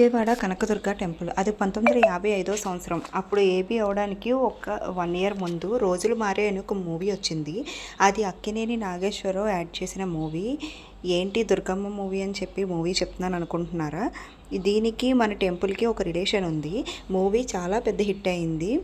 Vijayawada Kanakadurga temple. అది పంతొమ్మిది వందల యాభై ఐదో సంవత్సరం. అప్పుడు ఏబీ అవడానికి ఒక వన్ ఇయర్ ముందు రోజులు మారే అని ఒక మూవీ వచ్చింది. అది అక్కినేని నాగేశ్వరరావు యాడ్ చేసిన మూవీ. ఏంటి దుర్గమ్మ మూవీ అని చెప్పి మూవీ చెప్తున్నాను అనుకుంటున్నారా? దీనికి మన టెంపుల్కి ఒక రిలేషన్ ఉంది. మూవీ చాలా పెద్ద హిట్ అయింది.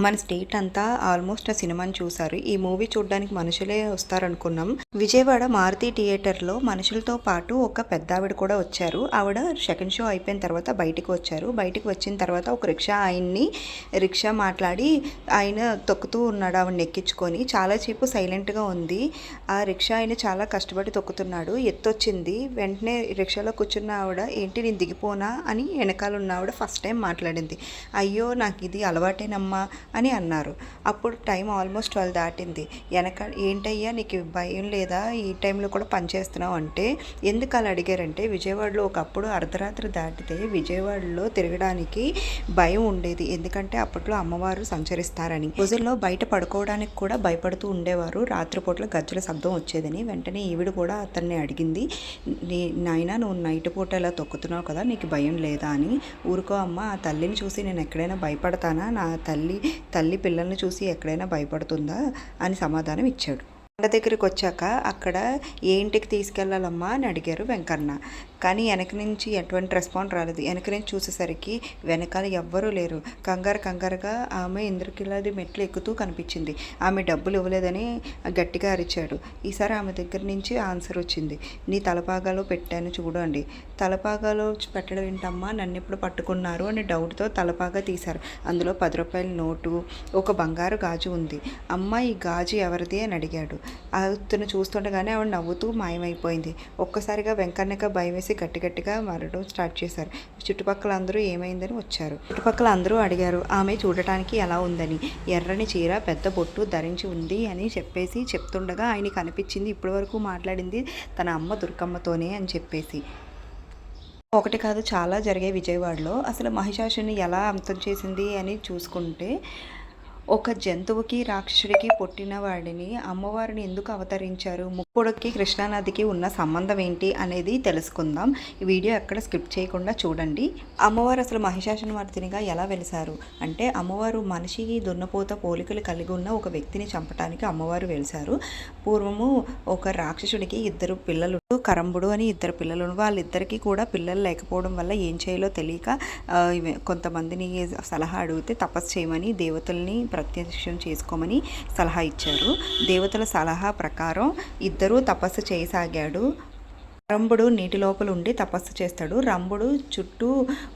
మన స్టేట్ అంతా ఆల్మోస్ట్ ఆ సినిమాని చూసారు ఈ మూవీ చూడడానికి మనుషులే వస్తారనుకున్నాం. విజయవాడ మారుతి థియేటర్లో మనుషులతో పాటు ఒక పెద్ద ఆవిడ కూడా వచ్చారు. ఆవిడ సెకండ్ షో అయిపోయిన తర్వాత బయటికి వచ్చారు. బయటకు వచ్చిన తర్వాత ఒక రిక్షా ఆయన్ని రిక్షా మాట్లాడి ఆయన తొక్కుతూ ఉన్నాడు ఆవిడని ఎక్కించుకొని. చాలాసేపు సైలెంట్గా ఉంది. ఆ రిక్షా ఆయన చాలా కష్టపడి తొక్కుతున్నాడు. ఎత్తొచ్చింది. వెంటనే రిక్షాలో కూర్చున్న ఆవిడ ఏంటి నేను దిగిపోనా? అని వెనకాల ఉన్న ఆవిడ ఫస్ట్ టైం మాట్లాడింది. అయ్యో నాకు ఇది అలవాటేనమ్మా. అని అన్నారు. అప్పుడు టైం ఆల్మోస్ట్ ట్వెల్వ్ దాటింది. వెనక ఏంటయ్యా నీకు భయం లేదా? ఈ టైంలో కూడా పనిచేస్తున్నావు అంటే ఎందుకు అలా అడిగారంటే విజయవాడలో ఒకప్పుడు అర్ధరాత్రి దాటితే విజయవాడలో తిరగడానికి భయం ఉండేది. ఎందుకంటే అప్పట్లో అమ్మవారు సంచరిస్తారని. రోజుల్లో బయట పడుకోవడానికి కూడా భయపడుతూ ఉండేవారు. రాత్రిపూట్ల గజ్జల శబ్దం వచ్చేదని. వెంటనే ఈవిడ కూడా అతన్ని అడిగింది నీ నాయన నువ్వు నైట్ పూట ఇలా తొక్కుతున్నావు కదా నీకు భయం లేదా అని. ఊరుకో అమ్మ ఆ తల్లిని చూసి నేను ఎక్కడైనా భయపడతానా? నా తల్లి తల్లి పిల్లల్ని చూసి ఎక్కడైనా భయపడుతుందా అని సమాధానం ఇచ్చాడు. కొండ దగ్గరికి వచ్చాక అక్కడ ఏ ఇంటికి తీసుకెళ్ళాలమ్మా అని అడిగారు వెంకన్న. కానీ వెనక నుంచి ఎటువంటి రెస్పాండ్ రాలేదు. వెనక నుంచి చూసేసరికి వెనకాల ఎవ్వరూ లేరు. కంగారు కంగారుగా ఆమె ఇంద్రకిలాది మెట్లు ఎక్కుతూ కనిపించింది. ఆమె డబ్బులు ఇవ్వలేదని గట్టిగా అరిచాడు. ఈసారి ఆమె దగ్గర నుంచి ఆన్సర్ వచ్చింది. నీ తలపాగాలో పెట్టాను చూడండి. తలపాగాలో పెట్టడం ఏంటమ్మా? నన్ను ఎప్పుడు పట్టుకున్నారు? అని డౌట్తో తలపాగా తీశారు. అందులో పది రూపాయల నోటు ఒక బంగారు గాజు ఉంది. అమ్మ ఈ గాజు ఎవరిది? అని అడిగాడు. అతను చూస్తుండగానే ఆవిడ నవ్వుతూ మాయమైపోయింది. ఒక్కసారిగా వెంకన్నక భయం వేసి గట్టి గట్టిగా మారడం స్టార్ట్ చేశారు. చుట్టుపక్కల అందరూ ఏమైందని వచ్చారు. చుట్టుపక్కల అందరూ అడిగారు ఆమె చూడటానికి ఎలా ఉందని? ఎర్రని చీర పెద్ద బొట్టు ధరించి ఉంది అని చెప్పేసి చెప్తుండగా ఆయనకి అనిపించింది ఇప్పటివరకు మాట్లాడింది తన అమ్మ దుర్గమ్మతోనే అని చెప్పేసి. ఒకటి కాదు చాలా జరిగే విజయవాడలో. అసలు మహిషాసుని ఎలా అంతం చేసింది అని చూసుకుంటే ఒక జంతువుకి రాక్షసుడికి పుట్టిన వాడిని అమ్మవారిని ఎందుకు అవతరించారు? ముక్కుడికి కృష్ణానదికి ఉన్న సంబంధం ఏంటి అనేది తెలుసుకుందాం. ఈ వీడియో ఎక్కడ స్కిప్ చేయకుండా చూడండి. అమ్మవారు అసలు మహిషాసునమర్దినిగా ఎలా వెలిసారు అంటే అమ్మవారు మనిషికి దున్నపోత పోలికలు కలిగి ఉన్న ఒక వ్యక్తిని చంపడానికి అమ్మవారు వెలిసారు పూర్వము ఒక రాక్షసుడికి ఇద్దరు పిల్లలు కరంబుడు అని ఇద్దరు పిల్లలు వాళ్ళిద్దరికీ కూడా పిల్లలు లేకపోవడం వల్ల ఏం చేయాలో తెలియక కొంతమందిని సలహా అడిగితే తపస్సు చేయమని దేవతల్ని ప్రత్యక్షం చేసుకోమని సలహా ఇచ్చారు. దేవతల సలహా ప్రకారం ఇద్దరు తపస్సు చేయసాగాడు. రంభుడు నీటి లోపల ఉండి తపస్సు చేస్తాడు. రంభుడు చుట్టూ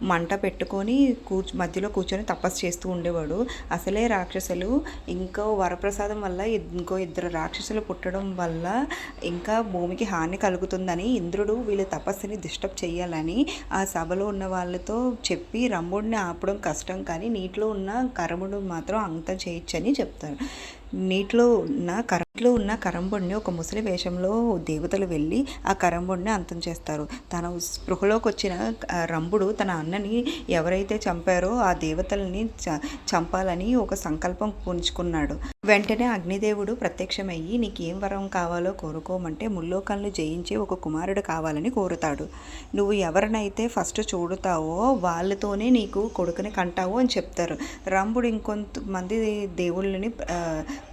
మంట పెట్టుకొని కూర్చు మధ్యలో కూర్చొని తపస్సు చేస్తూ ఉండేవాడు. అసలే రాక్షసులు ఇంకో వరప్రసాదం వల్ల ఇంకో ఇద్దరు రాక్షసులు పుట్టడం వల్ల ఇంకా భూమికి హాని కలుగుతుందని ఇంద్రుడు వీళ్ళ తపస్సుని డిస్టర్బ్ చేయాలని ఆ సభలో ఉన్న వాళ్ళతో చెప్పి రంభుడిని ఆపడం కష్టం కానీ నీటిలో ఉన్న కరముడు మాత్రం అంతం చేయొచ్చని చెప్తారు. నీటిలో ఉన్న కరంట్లో ఉన్న కరంబుడిని ఒక ముసలి వేషంలో దేవతలు వెళ్ళి ఆ కరంబుడిని అంతం చేస్తారు. తన స్పృహలోకి వచ్చిన రంభుడు తన అన్నని ఎవరైతే చంపారో ఆ దేవతల్ని చ- చంపాలని ఒక సంకల్పం పూంచుకున్నాడు వెంటనే అగ్నిదేవుడు ప్రత్యక్షమయ్యి నీకు ఏం వరం కావాలో కోరుకోమంటే ముల్లోకాలను జయించి ఒక కుమారుడు కావాలని కోరుతాడు. నువ్వు ఎవరినైతే ఫస్ట్ చూడుతావో వాళ్ళతోనే నీకు కొడుకుని కంటావు అని చెప్తారు. రంభుడు ఇంకొంతమంది దేవుళ్ళని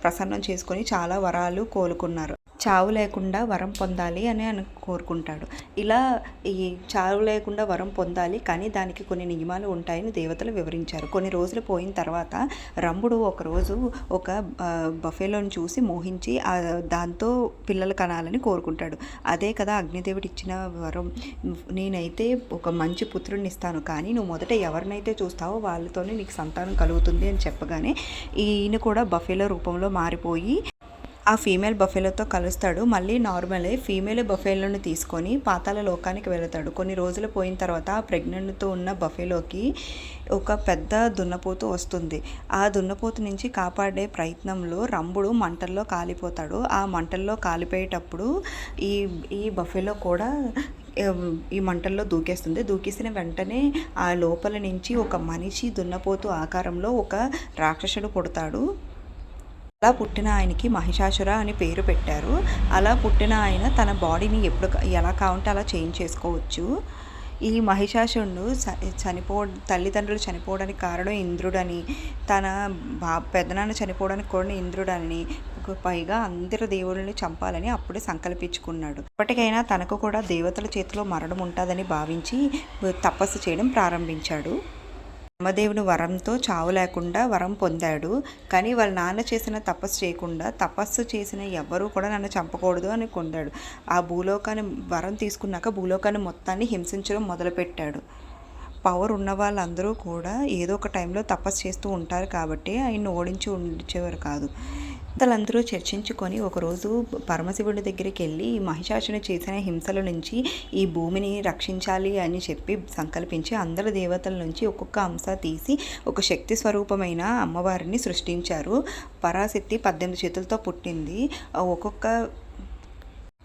ప్రసన్నం చేసుకొని చాలా వరాలు కోలుకున్నారు. చావు లేకుండా వరం పొందాలి అని అని కోరుకుంటాడు. ఇలా ఈ చావు లేకుండా వరం పొందాలి కానీ దానికి కొన్ని నియమాలు ఉంటాయని దేవతలు వివరించారు. కొన్ని రోజులు పోయిన తర్వాత రంభుడు ఒకరోజు ఒక బఫేలోని చూసి మోహించి దాంతో పిల్లలు కనాలని కోరుకుంటాడు. అదే కదా అగ్నిదేవుడు ఇచ్చిన వరం. నేనైతే ఒక మంచి పుత్రుడిని ఇస్తాను కానీ నువ్వు మొదట ఎవరినైతే చూస్తావో వాళ్ళతోనే నీకు సంతానం కలుగుతుంది అని చెప్పగానే ఈయన కూడా బఫేలో రూపంలో మారిపోయి ఆ ఫీమేల్ బఫేలోతో కలుస్తాడు. మళ్ళీ నార్మలే ఫీమేల్ బఫేలోని తీసుకొని పాతాల లోకానికి వెళతాడు. కొన్ని రోజులు పోయిన తర్వాత ఆ ప్రెగ్నెంట్తో ఉన్న బఫేలోకి ఒక పెద్ద దున్నపోతు వస్తుంది. ఆ దున్నపోతు నుంచి కాపాడే ప్రయత్నంలో రంభుడు మంటల్లో కాలిపోతాడు. ఆ మంటల్లో కాలిపోయేటప్పుడు ఈ ఈ బఫేలో కూడా ఈ మంటల్లో దూకేస్తుంది. దూకేసిన వెంటనే ఆ లోపల నుంచి ఒక మనిషి దున్నపోతు ఆకారంలో ఒక రాక్షసుడు పుడతాడు. అలా పుట్టిన ఆయనకి మహిషాసుర అని పేరు పెట్టారు. అలా పుట్టిన ఆయన తన బాడీని ఎప్పుడు ఎలా కావంటే అలా చేంజ్ చేసుకోవచ్చు. ఈ మహిషాసురుడు చ- చనిపో తల్లిదండ్రులు చనిపోవడానికి కారణం ఇంద్రుడని తన బా పెదనాన్న చనిపోవడానికి కూడా ఇంద్రుడని పైగా అందరు దేవుళ్ళని చంపాలని అప్పుడే సంకల్పించుకున్నాడు. ఇప్పటికైనా తనకు కూడా దేవతల చేతిలో మరణం ఉంటుందని భావించి తపస్సు చేయడం ప్రారంభించాడు. బ్రహ్మదేవుని వరంతో చావు లేకుండా వరం పొందాడు. కానీ వాళ్ళ నాన్న చేసిన తపస్సు చేయకుండా తపస్సు చేసిన ఎవ్వరూ కూడా నన్ను చంపకూడదు అని కొందాడు ఆ భూలోకాన్ని వరం తీసుకున్నాక భూలోకాన్ని మొత్తాన్ని హింసించడం మొదలుపెట్టాడు. పవర్ ఉన్న వాళ్ళందరూ కూడా ఏదో ఒక టైంలో తపస్సు చేస్తూ ఉంటారు కాబట్టి ఆయన్ని ఓడించి ఉంచేవారు కాదు. భక్తులందరూ చర్చించుకొని ఒకరోజు పరమశివుడి దగ్గరికి వెళ్ళి మహిషాసుని చేసిన హింసల నుంచి ఈ భూమిని రక్షించాలి అని చెప్పి సంకల్పించి అందరి దేవతల నుంచి ఒక్కొక్క అంశ తీసి ఒక శక్తి స్వరూపమైన అమ్మవారిని సృష్టించారు. పరాశక్తి పద్దెనిమిది చేతులతో పుట్టింది. ఒక్కొక్క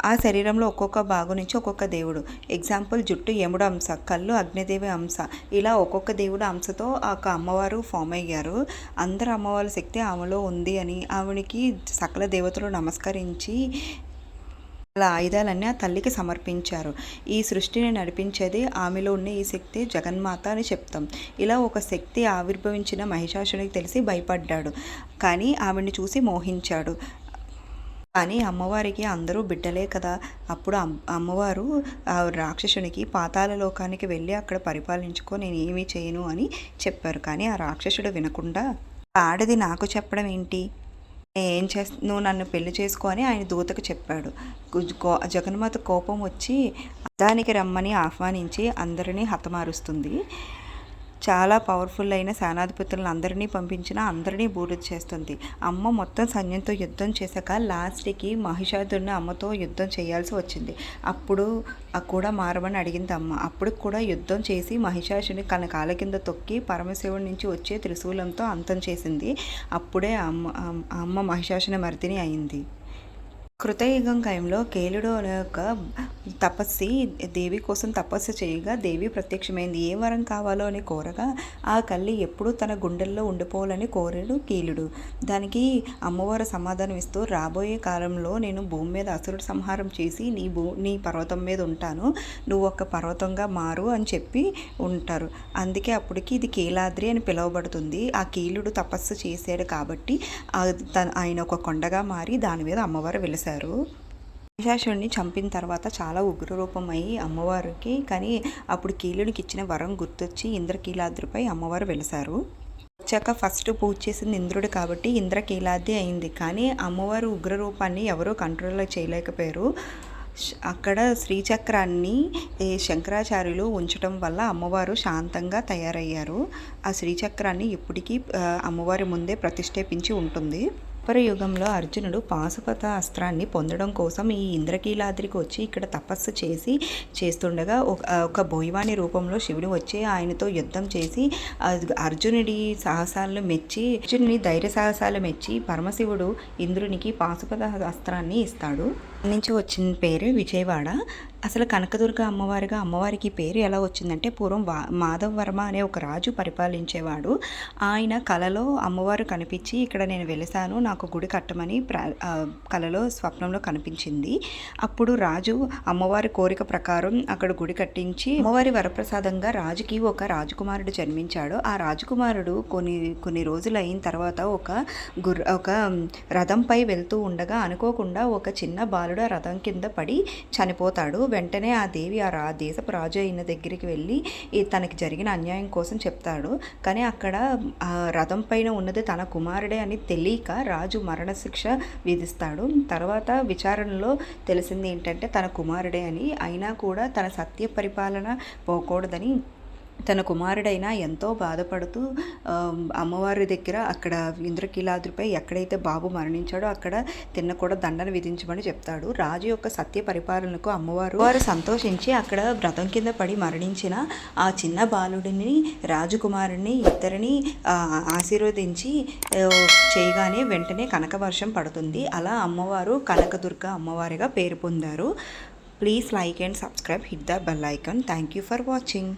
ఆ శరీరంలో ఒక్కొక్క భాగం నుంచి ఒక్కొక్క దేవుడు. ఎగ్జాంపుల్ జుట్టు యముడు అంశ కళ్ళు అగ్నిదేవి అంశ. ఇలా ఒక్కొక్క దేవుడు అంశతో ఆ అమ్మవారు ఫామ్ అయ్యారు. అందరు అమ్మవారి శక్తి ఆమెలో ఉంది అని ఆవిడికి సకల దేవతలు నమస్కరించి వాళ్ళ ఆయుధాలన్నీ ఆ తల్లికి సమర్పించారు. ఈ సృష్టిని నడిపించేది ఆమెలో ఉన్న ఈ శక్తి జగన్మాత అని చెప్తాం. ఇలా ఒక శక్తి ఆవిర్భవించిన మహిషాసునికి తెలిసి భయపడ్డాడు. కానీ ఆవిడ్ని చూసి మోహించాడు. కానీ అమ్మవారికి అందరూ బిడ్డలే కదా. అప్పుడు అమ్- అమ్మవారు రాక్షసునికి పాతాల లోకానికి వెళ్ళి అక్కడ పరిపాలించుకో నేను ఏమీ చేయను అని చెప్పారు. కానీ ఆ రాక్షసుడు వినకుండా ఆడది నాకు చెప్పడం ఏంటి? ఏం చేస్త నువ్వు నన్ను పెళ్ళి చేసుకో అని ఆయన దూతకు చెప్పాడు. కో- జగన్మాత కోపం వచ్చి దానికి రమ్మని ఆహ్వానించి అందరినీ హతమారుస్తుంది. చాలా పవర్ఫుల్ అయిన సేనాధిపతులను అందరినీ పంపించినా అందరినీ బూడిద చేస్తుంది. అమ్మ మొత్తం సైన్యంతో యుద్ధం చేశాక లాస్ట్కి మహిషాదుని అమ్మతో యుద్ధం చేయాల్సి వచ్చింది. అప్పుడు కూడా మారమని అడిగింది అమ్మ. అప్పుడు కూడా యుద్ధం చేసి మహిషాసుని తన కాళ్ళ కింద తొక్కి పరమశివుడి నుంచి వచ్చే త్రిశూలంతో అంతం చేసింది. అప్పుడే అమ్మ అమ్మ మహిషాసుని మర్దిని అయింది. కృతయుగం టైంలో కేలుడు అనే ఒక తపస్సి దేవి కోసం తపస్సు చేయగా దేవి ప్రత్యక్షమైంది. ఏ వరం కావాలో అని కోరగా ఆ కళ్ళు ఎప్పుడూ తన గుండెల్లో ఉండిపోవాలని కోరాడు కీలుడు. దానికి అమ్మవారు సమాధానం ఇస్తూ రాబోయే కాలంలో నేను భూమి మీద అసురుడు సంహారం చేసి నీ భూ నీ పర్వతం మీద ఉంటాను. నువ్వు ఒక పర్వతంగా మారు అని చెప్పి ఉంటారు. అందుకే అప్పటికి ఇది కీలాద్రి అని పిలువబడుతుంది. ఆ కీలుడు తపస్సు చేశాడు కాబట్టి ఆ తన ఆయన ఒక కొండగా మారి దాని మీద అమ్మవారు చేశారు. మహిషాసుడిని చంపిన తర్వాత చాలా ఉగ్రరూపమై అమ్మవారికి కానీ అప్పుడు కీలునికి ఇచ్చిన వరం గుర్తొచ్చి ఇంద్రకీలాద్రిపై అమ్మవారు వెలిశారు. వచ్చాక ఫస్ట్ పూజ చేసింది ఇంద్రుడు కాబట్టి ఇంద్రకీలాద్రి అయింది. కానీ అమ్మవారు ఉగ్రరూపాన్ని ఎవరూ కంట్రోల్ చేయలేకపోయారు. అక్కడ శ్రీచక్రాన్ని శంకరాచార్యులు ఉంచడం వల్ల అమ్మవారు శాంతంగా తయారయ్యారు. ఆ శ్రీచక్రాన్ని ఇప్పటికీ అమ్మవారి ముందే ప్రతిష్ఠేపించి ఉంటుంది. ద్వాపర యుగంలో అర్జునుడు పాశుపత అస్త్రాన్ని పొందడం కోసం ఈ ఇంద్రకీలాద్రికి వచ్చి ఇక్కడ తపస్సు చేసి చేస్తుండగా ఒక ఒక బోయవాణి రూపంలో శివుడు వచ్చి ఆయనతో యుద్ధం చేసి అర్జునుడి సాహసాలను మెచ్చి అర్జునుడి ధైర్య సాహసాలు మెచ్చి పరమశివుడు ఇంద్రునికి పాశుపత అస్త్రాన్ని ఇస్తాడు. నుంచి వచ్చిన పేరు విజయవాడ. అసలు కనకదుర్గ అమ్మవారిగా అమ్మవారికి పేరు ఎలా వచ్చిందంటే పూర్వం వా మాధవ్ వర్మ అనే ఒక రాజు పరిపాలించేవాడు. ఆయన కలలో అమ్మవారు కనిపించి ఇక్కడ నేను వెలిసాను నాకు గుడి కట్టమని ప్ర కలలో స్వప్నంలో కనిపించింది. అప్పుడు రాజు అమ్మవారి కోరిక ప్రకారం అక్కడ గుడి కట్టించి అమ్మవారి వరప్రసాదంగా రాజుకి ఒక రాజకుమారుడు జన్మించాడు. ఆ రాజకుమారుడు కొన్ని కొన్ని రోజులు అయిన తర్వాత ఒక గుర్ర ఒక రథంపై వెళ్తూ ఉండగా అనుకోకుండా ఒక చిన్న బాలుడు ఆ రథం కింద పడి చనిపోతాడు. వెంటనే ఆ దేవి ఆ రా దేశపు రాజు అయిన దగ్గరికి వెళ్ళి తనకి జరిగిన అన్యాయం కోసం చెప్తాడు. కానీ అక్కడ ఆ రథం పైన ఉన్నది తన కుమారుడే అని తెలియక రాజు మరణశిక్ష విధిస్తాడు. తర్వాత విచారణలో తెలిసింది ఏంటంటే తన కుమారుడే అని. అయినా కూడా తన సత్య పరిపాలన పోకూడదని తన కుమారుడైన ఎంతో బాధపడుతూ అమ్మవారి దగ్గర అక్కడ ఇంద్రకీలాద్రిపై ఎక్కడైతే బాబు మరణించాడో అక్కడ తిన్న కూడా దండన విధించమని చెప్తాడు. రాజు యొక్క సత్య పరిపాలనకు అమ్మవారు వారు సంతోషించి అక్కడ వ్రతం కింద పడి మరణించిన ఆ చిన్న బాలుడిని రాజకుమారుని ఇద్దరిని ఆశీర్వదించి చేయగానే వెంటనే కనకవర్షం పడుతుంది. అలా అమ్మవారు కనకదుర్గ అమ్మవారిగా పేరు పొందారు. Please like and subscribe hit the bell icon. Thank you for watching.